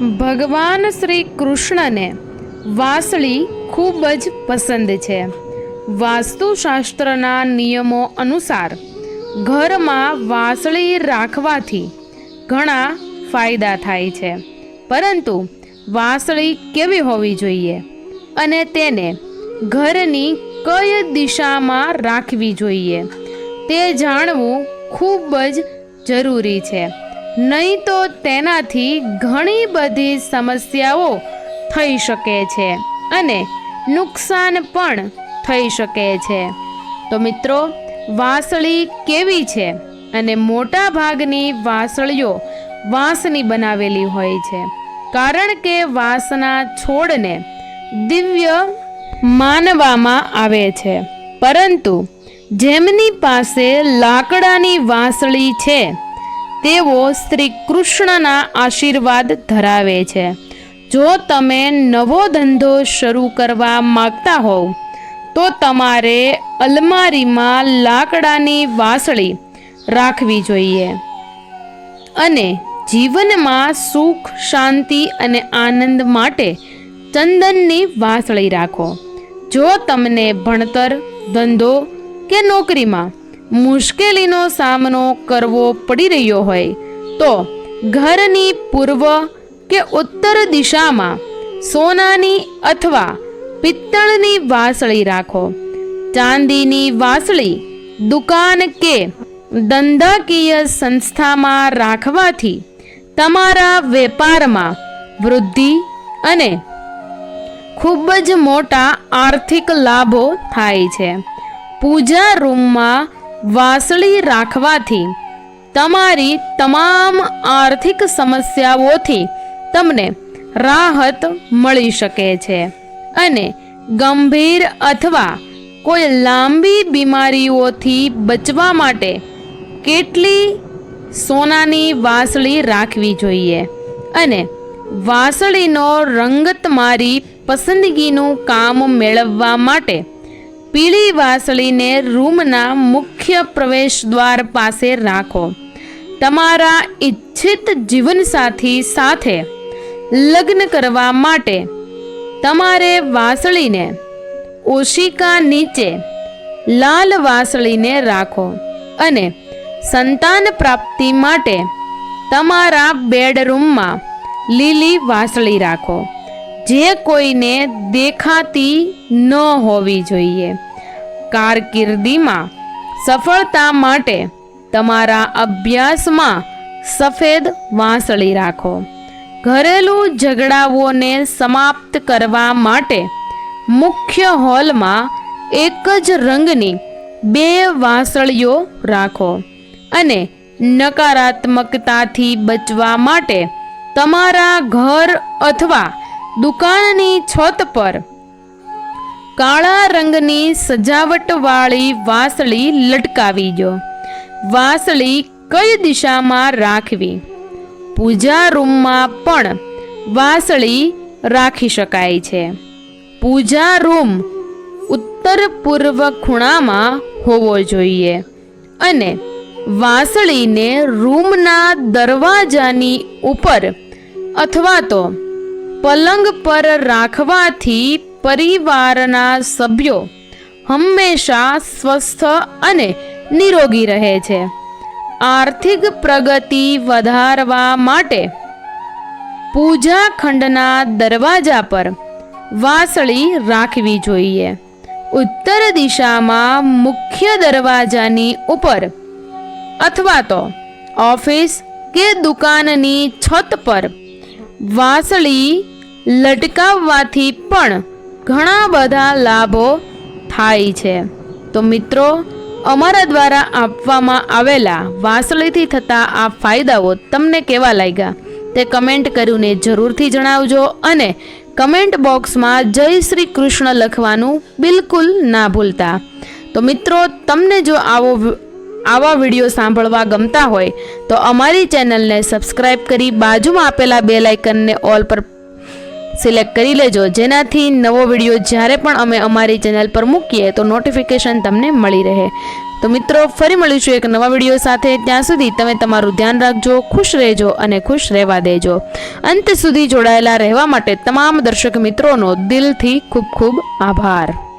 ભગવાન શ્રી કૃષ્ણને વાંસળી ખૂબ જ પસંદ છે. વાસ્તુશાસ્ત્રના નિયમો અનુસાર ઘરમાં વાંસળી રાખવાથી ઘણા ફાયદા થાય છે. પરંતુ વાંસળી કેવી હોવી જોઈએ અને તેને ઘરની કઈ દિશામાં રાખવી જોઈએ તે જાણવું ખૂબ જ જરૂરી છે. નહીં તો તેનાથી ઘણી બધી સમસ્યાઓ થઈ શકે છે અને નુકસાન પણ થઈ શકે છે. તો મિત્રો, વાંસળી કેવી છે? અને મોટા ભાગની વાંસળીઓ વાંસની બનાવેલી હોય છે. કારણ કે વાંસના છોડને દિવ્ય માનવામાં આવે છે. પરંતુ જેમની પાસે લાકડાની વાંસળી છે તેઓ શ્રી કૃષ્ણના આશીર્વાદ ધરાવે છે. જો તમે નવો ધંધો શરૂ કરવા માગતા હોવ, તો તમારે અલમારીમાં લાકડાની વાંસળી રાખવી જોઈએ અને જીવનમાં સુખ, શાંતિ અને આનંદ માટે ચંદનની વાંસળી રાખો. જો તમને ભણતર, ધંધો કે નોકરીમાં મુશ્કેલીનો સામનો કરવો પડી રહ્યો હોય, તો ઘરની પૂર્વ કે ઉત્તર દિશામાં સોનાની અથવા પિત્તળની વાંસળી રાખો, ચાંદીની વાંસળી દુકાન કે ધંધાકીય સંસ્થામાં રાખવાથી તમારા વેપારમાં વૃદ્ધિ અને ખૂબ જ મોટા આર્થિક લાભો થાય છે. પૂજા રૂમમાં વાંસળી રાખવાથી તમારી તમામ આર્થિક સમસ્યાઓથી તમને રાહત મળી શકે છે અને ગંભીર અથવા કોઈ લાંબી બીમારીઓથી બચવા માટે કેટલી સોનાની વાંસળી રાખવી જોઈએ અને વાંસળીનો રંગત મારી પસંદગીનું કામ મેળવવા માટે પીળી વાંસળીને રૂમના મુખ્ય પ્રવેશ દ્વાર પાસે રાખો. તમારા ઈચ્છિત જીવનસાથી સાથે લગ્ન કરવા માટે તમારે વાંસળીને ઓશિકા નીચે લાલ વાંસળીને રાખો અને સંતાન પ્રાપ્તિ માટે તમારા બેડરૂમમાં લીલી વાંસળી રાખો. જે કોઈને દેખાતી ન હોવી જોઈએ. કારકિર્દીમાં સફળતા માટે તમારા અભ્યાસમાં સફેદ વાંસળી રાખો. ઘરેલું ઝઘડાઓને સમાપ્ત કરવા માટે મુખ્ય હોલમાં એક જ રંગની બે વાંસળીઓ રાખો અને નકારાત્મકતાથી બચવા માટે તમારા ઘર અથવા દુકાનની છત પર કાળા રંગની સજાવટવાળી વાંસળી લટકાવી જો વાંસળી કઈ દિશામાં રાખવી? પૂજા રૂમમાં પણ વાંસળી રાખી શકાય છે. પૂજા રૂમ ઉત્તર પૂર્વ ખૂણામાં હોવો જોઈએ અને વાંસળીને રૂમના દરવાજાની ઉપર અથવા તો પલંગ પર રાખવાથી પરિવારના સભ્યો હંમેશા સ્વસ્થ અને નિરોગી રહે છે. આર્થિક પ્રગતિ વધારવા માટે પૂજા ખંડના દરવાજા પર વાંસળી રાખવી જોઈએ. ઉત્તર દિશામાં મુખ્ય દરવાજાની ઉપર અથવા તો ઓફિસ કે દુકાનની છત પર વાંસળી લટકાવવાથી પણ ઘણા બધા લાભો થાય છે. તો મિત્રો, અમારા દ્વારા આપવામાં આવેલા વાંસળીથી થતા આ ફાયદાઓ તમને કેવા લાગ્યા? તે કમેન્ટ કરીને જરૂરથી જણાવજો અને કમેન્ટ બોક્સમાં જય શ્રી કૃષ્ણ લખવાનું બિલકુલ ના ભૂલતા. તો મિત્રો, તમને જો આવો આવા વીડિયો સાંભળવા ગમતા હોય, તો અમારી ચેનલને સબસ્ક્રાઇબ કરી બાજુમાં આપેલા બે લાઇકનને ઓલ પર સિલેક્ટ કરી લેજો. જેનાથી નવો વીડિયો જ્યારે પણ અમે અમારી ચેનલ પર મૂકીએ, તો નોટિફિકેશન તમને મળી રહે. તો મિત્રો, ફરી મળીશું એક નવા વીડિયો સાથે. ત્યાં સુધી તમે તમારું ધ્યાન રાખજો, ખુશ રહેજો અને ખુશ રહેવા દેજો. અંત સુધી જોડાયેલા રહેવા માટે તમામ દર્શક મિત્રોનો દિલથી ખૂબ ખૂબ આભાર.